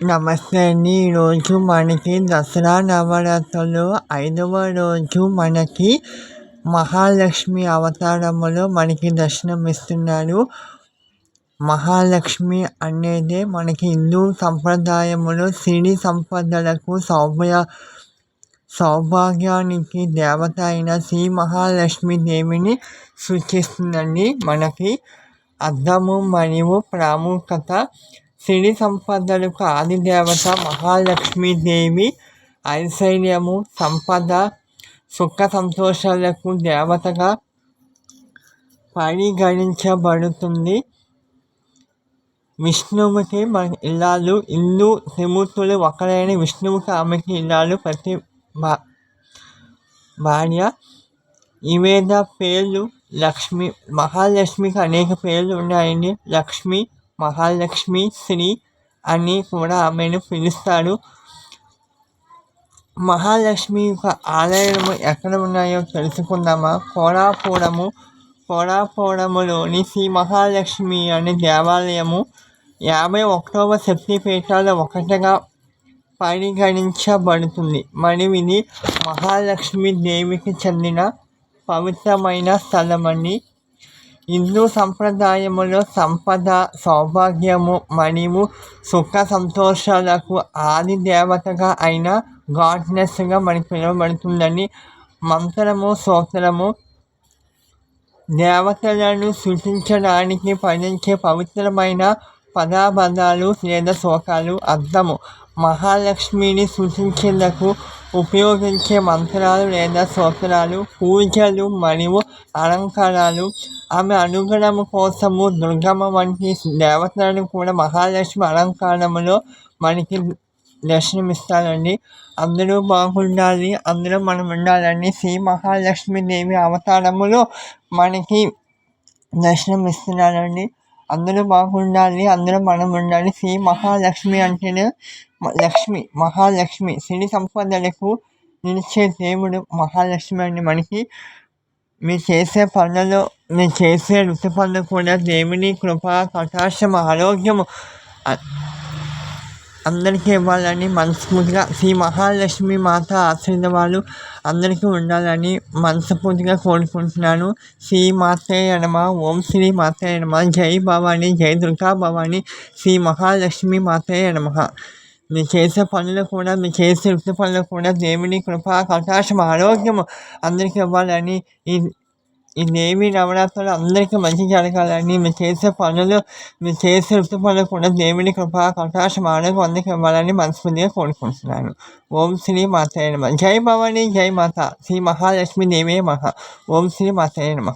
నమస్తే. అండి ఈరోజు మనకి దసరా నవరాత్రులు ఐదవ రోజు మనకి మహాలక్ష్మి అవతారములో మనకి దర్శనమిస్తున్నారు. మహాలక్ష్మి అనేది మనకి హిందూ సంప్రదాయములో సిరి సంపదలకు సౌభ్య సౌభాగ్యానికి దేవత అయిన శ్రీ మహాలక్ష్మి దేవిని సూచిస్తుందండి. మనకి అర్థము మరియు ప్రాముఖ్యత సిరి సంపదలకు ఆదిదేవత మహాలక్ష్మీదేవి ఐశ్వర్యము సంపద సుఖ సంతోషాలకు దేవతగా పరిగణించబడుతుంది. విష్ణువుకి మన ఇల్లాలు ఇల్లు త్రిమూర్తులు ఒకరైన విష్ణువుకి ఆమెకి ఇల్లాలు ప్రతి భార్య. ఈవేద పేర్లు లక్ష్మి మహాలక్ష్మికి అనేక పేర్లు ఉన్నాయండి. లక్ష్మి మహాలక్ష్మి శ్రీ అని కూడా ఆమెను పిలుస్తారు మహాలక్ష్మి యొక్క ఆలయము ఎక్కడ ఉన్నాయో తెలుసుకుందామా? కోరాపురము. కోరాపురములోని శ్రీ మహాలక్ష్మి అనే దేవాలయము యాభై ఒకటవ శక్తిపీఠాల ఒకటిగా పరిగణించబడుతుంది. మరియు ఇది మహాలక్ష్మి దేవికి చెందిన పవిత్రమైన స్థలమని హిందూ సంప్రదాయములో సంపద సౌభాగ్యము మరియు సుఖ సంతోషాలకు ఆది దేవతగా అయిన గాడ్నెస్గా మనకి పిలువబడుతుందని మంత్రము సూత్రము దేవతలను సృష్టించడానికి పయనించే పవిత్రమైన పదాబంధాలు లేదా శ్లోకాలు అర్థము మహాలక్ష్మిని సూచించేందుకు ఉపయోగించే మంత్రాలు లేదా స్తోత్రాలు పూజలు మరియు అలంకారాలు. ఆమె అనుగ్రహం కోసము దుర్గమ్మ వంటి దేవతలను కూడా మహాలక్ష్మి అలంకారములో మనకి దర్శనమిస్తారండి. అందరూ బాగుండాలి అందరూ మనం ఉండాలని శ్రీ మహాలక్ష్మి దేవి అవతారములో మనకి దర్శనం ఇస్తున్నారండి అందరూ బాగుండాలి అందరూ మనం ఉండాలి శ్రీ మహాలక్ష్మి అంటేనే లక్ష్మి మహాలక్ష్మి. సిరి సంపదలకు నిలిచే దేవుడు మహాలక్ష్మి అని మనకి మీరు చేసే పనులు మీరు చేసే వృత్తి పనులు కూడా దేవుని కృప కటాక్షం ఆరోగ్యము అందరికీ ఇవ్వాలని మనస్ఫూర్తిగా శ్రీ మహాలక్ష్మి మాత ఆశీర్వాదాలు అందరికీ ఉండాలని మనస్ఫూర్తిగా కోరుకుంటున్నాను. శ్రీ మాతే నమ. ఓం శ్రీ మాతే నమ. జై భవాని జై దుర్గా భవాని శ్రీ మహాలక్ష్మి మాతే నమ. మీరు చేసే పనులు కూడా మీరు చేసే వృత్తి పనులు కూడా దేవుని కృప కటాక్షం ఆరోగ్యం అందరికీ ఇవ్వాలని ఈ ఈ దేవి నవరాత్రులు అందరికీ మంచి జరగాలని మీరు చేసే పనులు మీరు చేసే వృత్తి పనులు కూడా దేవుని కృప కటాక్షం ఆరోగ్యం అందరికి ఇవ్వాలని మనస్ఫూర్తిగా కోరుకుంటున్నాను. ఓం శ్రీ మాతయ్య నమ. జై భవాని జై మాత. శ్రీ మహాలక్ష్మి దేవే మహా. ఓం శ్రీ మాతయ్య నమ.